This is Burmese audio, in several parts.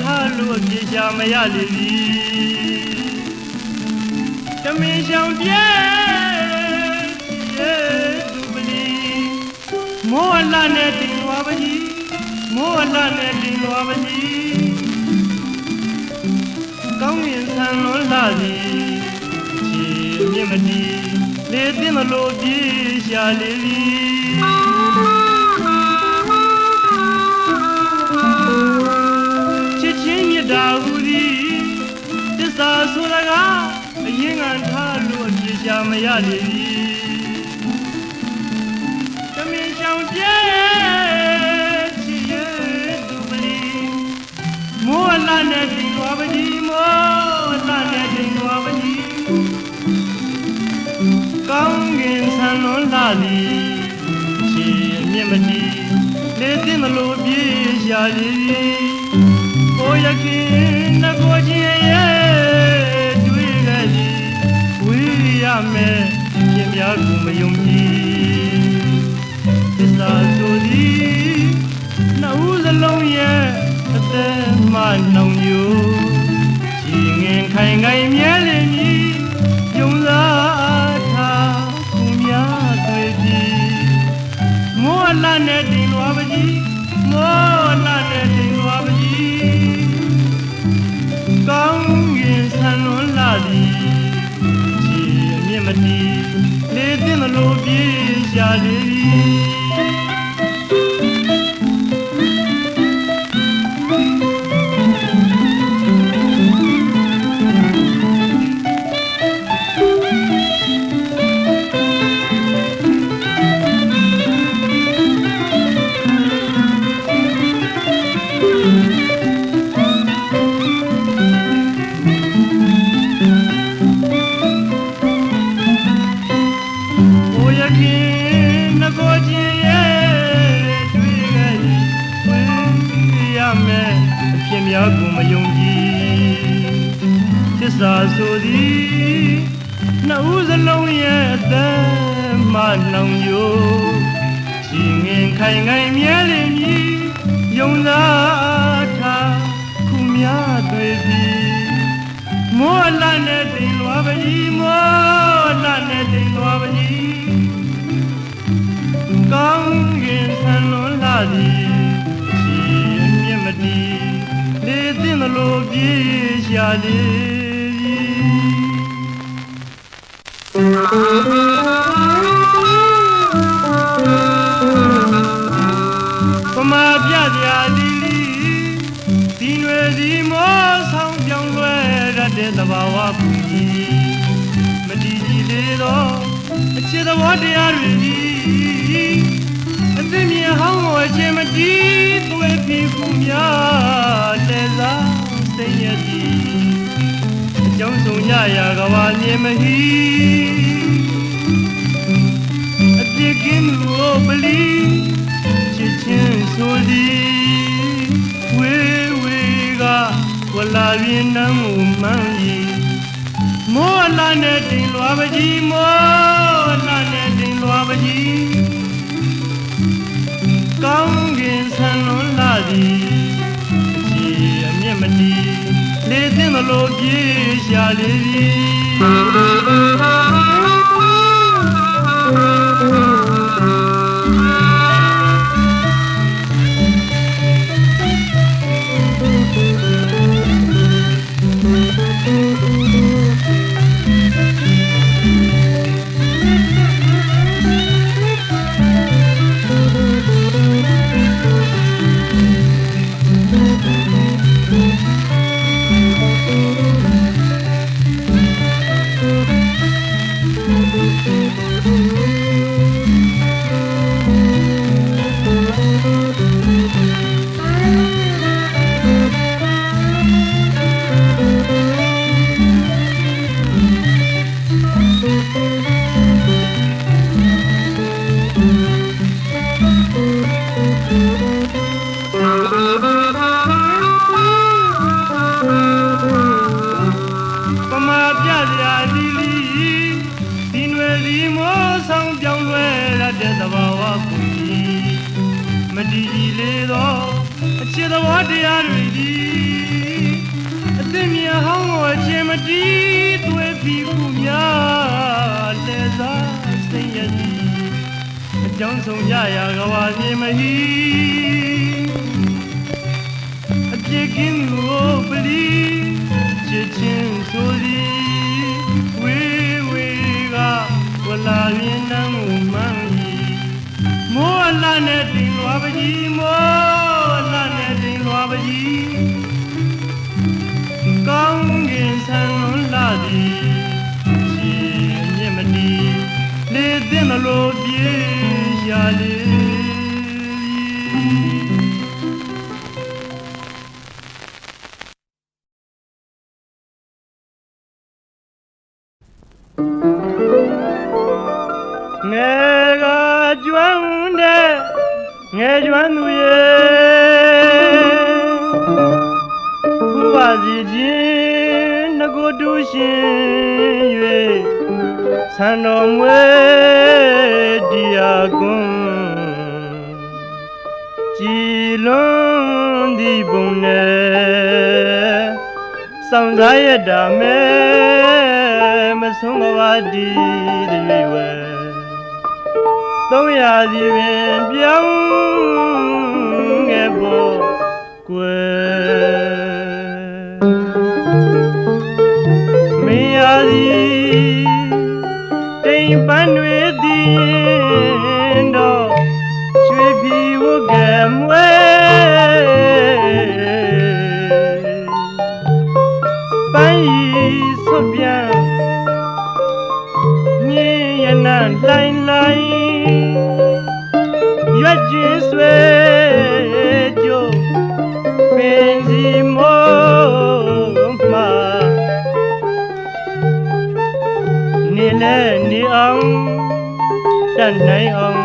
ထားလို့အပြေရှာမရလေပြီတမင်ရှောင်ပြဲရဲ့သူပလီမောအလနဲ့တင်လွားပကြီးမောအလနဲ့တင်လွားပကြီးကောင်းရင်ဆန်လွန်လာသည်ချီမြင့်မတီလေတင်လို့ပြေရှာလေပြီချ မရလေပြီတမင်ရှောင်ပြဲချစ်ရဲ့သူပလီမောအလာနဲ့တင်သွားပါကြီးမောအလာနဲ့တင်သွားပါကြီးကောင်းကင်ဆန်လွန်လာသည်ချစ်အမြင့်မတီလေတင်လို့ပြေရှာလေပြီကိုရခင်နကိုချင်း မယ်ပြင်များကိုမယုံကြည်သစ္စာဆိုသည်နှုတ်စလုံးရဲ့အသက်မှနှောင်ညိုချီငင်ခိုင်ခိုင်မြဲလင်းကြီးယုံစားထားခုများတွေ့သည်မောအလနဲ့တင်လွားပါကြီးမောအလနဲ့ ရှာ သည်မောလနဲ့တင်လွားပကြီးမောလနဲ့တင်လွားပကြီးကောင်းကင်ဆန်လွန်လာသည်ချီအမြင့်မတီလေသိမလို့ပြေးရှာလေပ တဲ့သဘာဝပူကြီးမတည်ကြည်လေတော့အချစ်သဘောတရားတွေဒီအသိမြင်ဟောင်းကိုအချင်းမတီးသွေးဖြီးခုများလဲစားစိတ်ရည်အကြောင်းဆုံးကြရာကဘာမြင်မဟီအပြစ်ကင်းသူကိုပလီချစ်ချင်းဆိုသည် ဝလာပြင်းနှမ်းကိုမှန်းရီမောလာနဲ့တင်လွားပကြီးမောလာနဲ့တင်လွားပကြီးကောင်းကင်ဆန်လွန်လာသည်အကြည်အမြင့်မတီလေသိမလို့ပြေးရှာလေပြီအ ချစ်သဘောတရားတွေဒီအသင်မြင်ဟောင်းကိုအချင်းမတီးသွေးပြီးခုများလဲစားစိတ်ရည်အကြောင်းဆုံးကြရာကဘာပြေမဟီအပြစ်ကင်းကိုပလီချစ်ချင်းဆိုသည်ဝေးဝေးကဝလာရင်တမ်းကိုမှန်းဤမိုးအလားနဲ့တင်လွားပကြီးမိုး လေသိမလို့ပြေရှာလေငယ်ကကျွမ်းတဲ့ငယ်ကျွမ်းသူရဲ့ဘုရားစီခြင်းငကိုတူရှင်၍ ဆန္တော်မွေတရားကွန်းကြည်လွန်သည်ပုံနဲ့စောင့်စားရတာမဲမဆုံးမပါဒီတွေဝဲသုံးရာစီပင်ပြောင်းငယ်ပေါ်ကွယ်မင်းရာစီ တိ တတ်နိုင်အောင်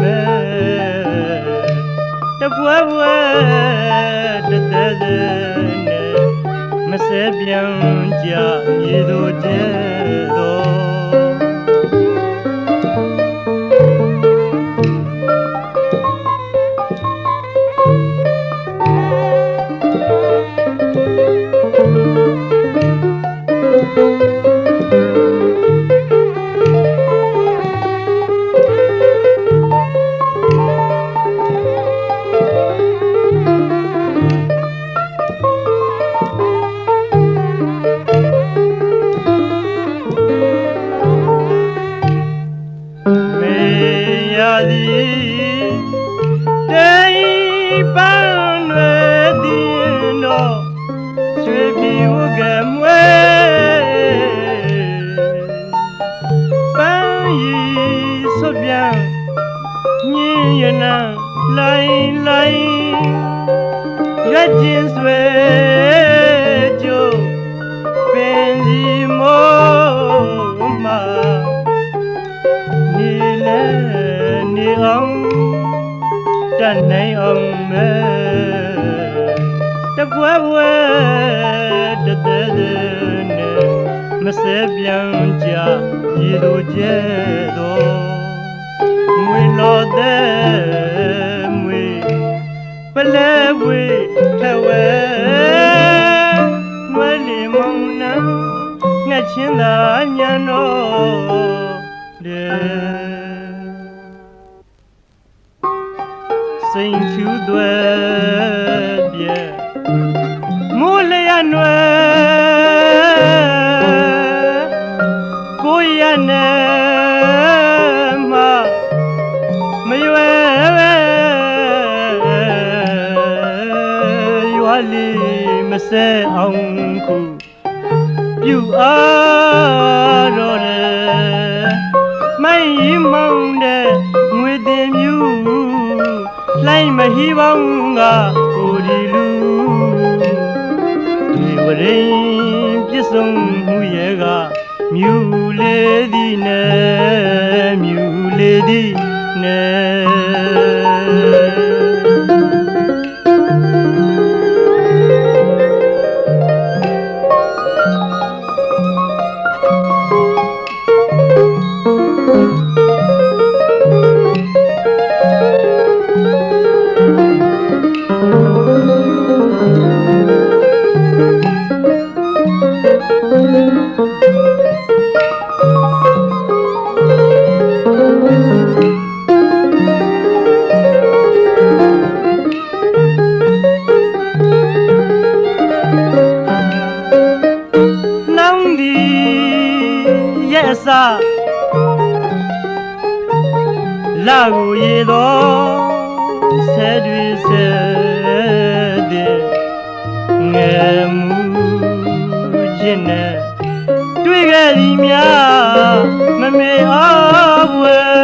ပဲတပွဲပွဲတသက်သက်နဲ့မစဲပြန်ကြမြေတို့တဲ့ နံလိုင်းလိုင်းရွက်ချင်းဆွဲကြိုးပင်စီမောမှာနေလဲနေအောင်တတ်နိုင်အောင်မဲတပွဲပွဲတသက်သက်နဲ့မစဲပြန်ကြရေတို့ကျဲတော့ ငွေတော်တဲ့မွေပလဲဝေထဝဲနွယ်လီမောင်နှံငှက်ချင်းသာညံတော့တဲ့စိန်ဖြူသွဲ မစဲအောင်ခုပြုအားတော်တယ်မိုင်းရီမောင်းတဲ့ငွေတင်မြူလှိုင်းမဟီပေါင်းကကိုဒီလူဒီဝရင်ပြစ်ဆုံးမှုရဲ့ကမြူလေးသည်နဲ့မြူလေးသည်နဲ့။ မူရည်သောဆဲတွေဆဲတဲ့ငယ်မူခြင်းနဲ့တွေ့ခဲ့သည်များမမေ့အားဝယ်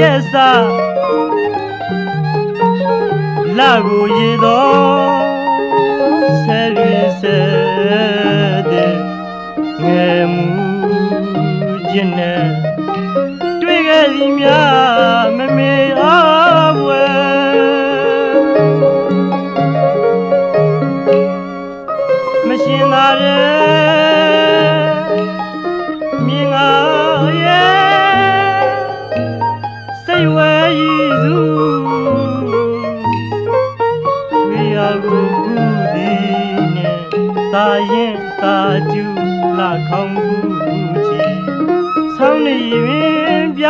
ရစလာကိုရည်တော် ခြင်းနဲ့တွေ့ခဲ့သည်များမမေအားဝဲမရှင်သာရဲ့မြင်ငါရဲ့စိတ်ဝဲရည်စုတွေ့ရကိုကူဒီနဲ့တာရင်တာကျူလာခေါင်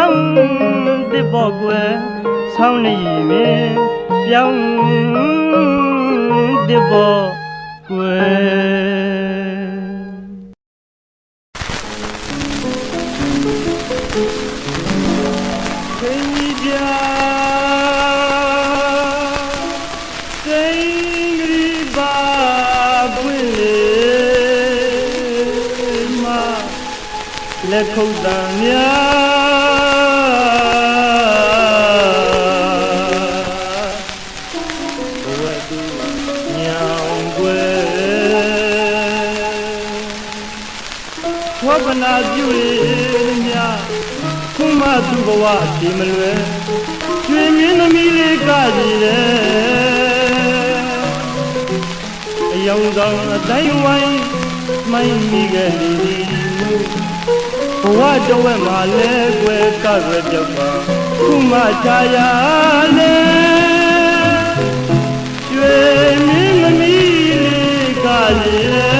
ရင်ပြောင်းတစ်ပေါ်ကွယ်ဆောင်းနေရင်ပြောင်းတစ်ပေါ်ကွယ်ခေကြီးကြစိန်ဂရိပါပွင့်လေမလက်ခုပ်တံများ ညောင်ွယ်ဝဗနာပြုလေများခုမှသူဘဝဒီမလွယ်ကျွေမင်းသမီးလေးကစီလေအယောင်ဆောင်အတိုင်းဝိုင်းမိုင်းမိခဲ့လေဒီမူဘဝတဝက်မှာလဲကွယ်ကရွယ်ပြောက်ပါခုမှချာရလေကျွေမင်းသမီး လေး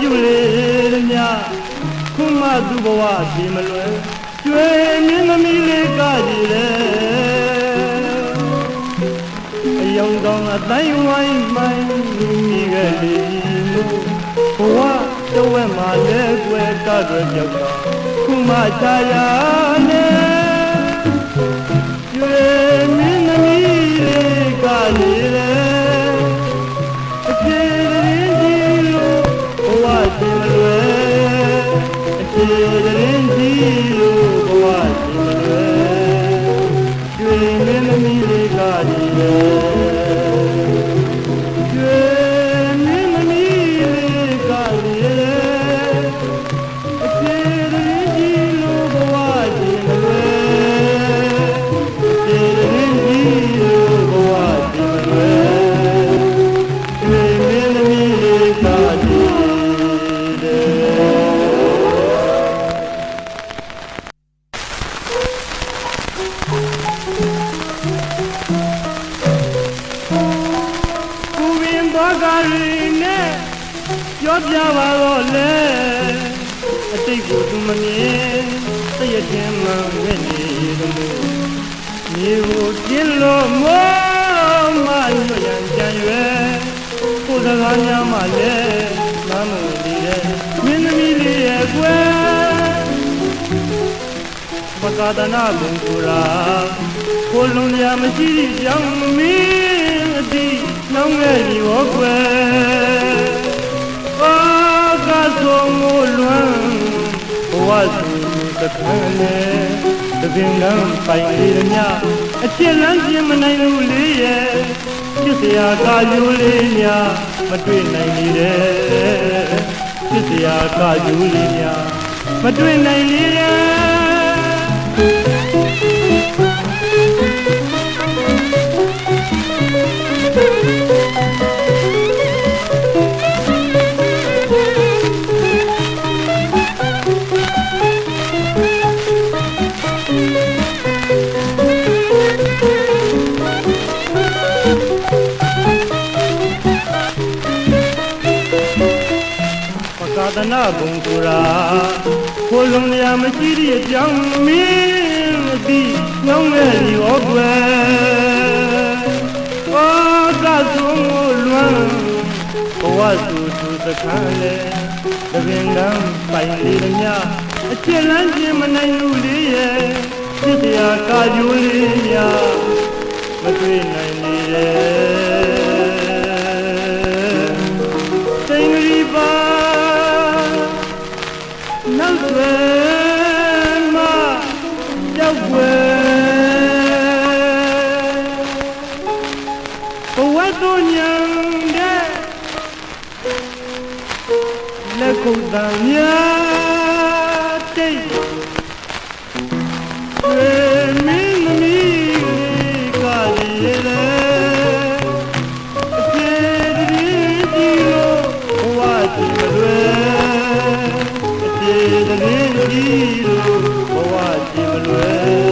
ပြုလေများခုမှသူဘဝဒီမလွယ်ကျွေမြင်းသမီးလေးကကြီးလေအယောင်ကောင်းအတိုင်းဝိုင်းမိုင်းမိခဲ့လေလို့ဘဝတဝက်မှာလဲကွယ်ကကြွယ်ပြောက်တာခုမှချာရလေကျွေမြင်းသမီးလေးကကြီးလေ ခြင်းမှဝဲနေလို့မြေကိုကျင်းလို့မောမရွရန်ကြံရွယ်ကိုယ်စကားများမှလည်းလမ်းမဝင်သေးတဲ့မင်းသမီးလေးရဲ့ကွယ်ပကာဒနာဘုံကိုရာကိုလုံးရမရှိသည့်ကြောင့်မင်းအတိနှောင်းခဲ့ပြီဟောကွယ်အာကဆုံးကိုလွမ်းဘဝစု တခန်းလေတကပင်ကန်းပိုင်လေးရမြအချစ်လန်းပြမနိုင်လို့လေးရဲ့ချစ်စရာကာယိုးလေးများမတွေ့နိုင်လေတဲ့ချစ်စရာကာယိုးလေးများမတွေ့နိုင်လေတဲ့ ပကာဒနာဘုံကိုရာကိုလုံးရမရှိတဲ့အကြောင်းမင်းမသိညောင်းမဲ့ဒီဩကွယ်ဩကဆုံးကိုလွမ်းဘဝသူသူစခန်းလေတပင်ကန်းပိုင်လေးမြအချစ်လန်းခြင်းမနိုင်လူလေးရဲ့စစ်တရားကာကြိုးလေးများမတွေ့နိုင်လေရဲ့ သံညာတိတ်ဝေမင်းသမီးလေးကလေးတယ်အကျေတည်းဒီလိုဘဝကြည့်မလွယ်အကျေတည်းဒီလိုဘဝကြည့်မလွယ်